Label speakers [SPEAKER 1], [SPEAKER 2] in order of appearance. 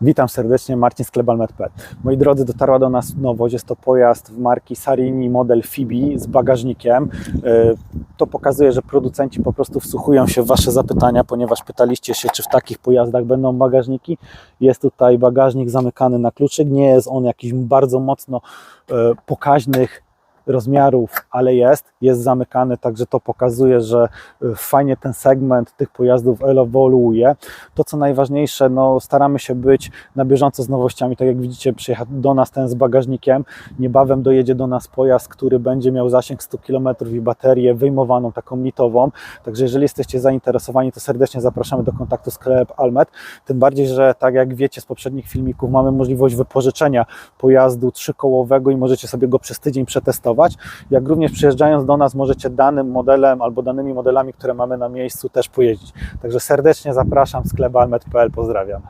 [SPEAKER 1] Witam serdecznie, Marcin z Klebalmet.pl. Moi drodzy, dotarła do nas nowość. Jest to pojazd marki Sarini model Fibi z bagażnikiem. Yy, To pokazuje, że producenci po prostu wsłuchują się w Wasze zapytania, ponieważ pytaliście się, czy w takich pojazdach będą bagażniki. Jest tutaj bagażnik zamykany na kluczyk. Nie jest on jakiś bardzo mocno yy, pokaźnych rozmiarów, ale jest, jest zamykany, także to pokazuje, że y, fajnie ten segment tych pojazdów ewoluuje. To co najważniejsze, no staramy się być na bieżąco z nowościami, tak jak widzicie przyjechał do nas ten z bagażnikiem, niebawem dojedzie do nas pojazd, który będzie miał zasięg 100 km i baterię wyjmowaną taką litową, także jeżeli jesteście zainteresowani, to serdecznie zapraszamy do kontaktu sklep Almet, tym bardziej, że tak jak wiecie z poprzednich filmików, mamy możliwość wypożyczenia pojazdu trzykołowego i możecie sobie go przez tydzień przetestować, jak również przyjeżdżając do nas możecie danym modelem albo danymi modelami, które mamy na miejscu też pojeździć. Także serdecznie zapraszam, sklep almet.pl, pozdrawiam.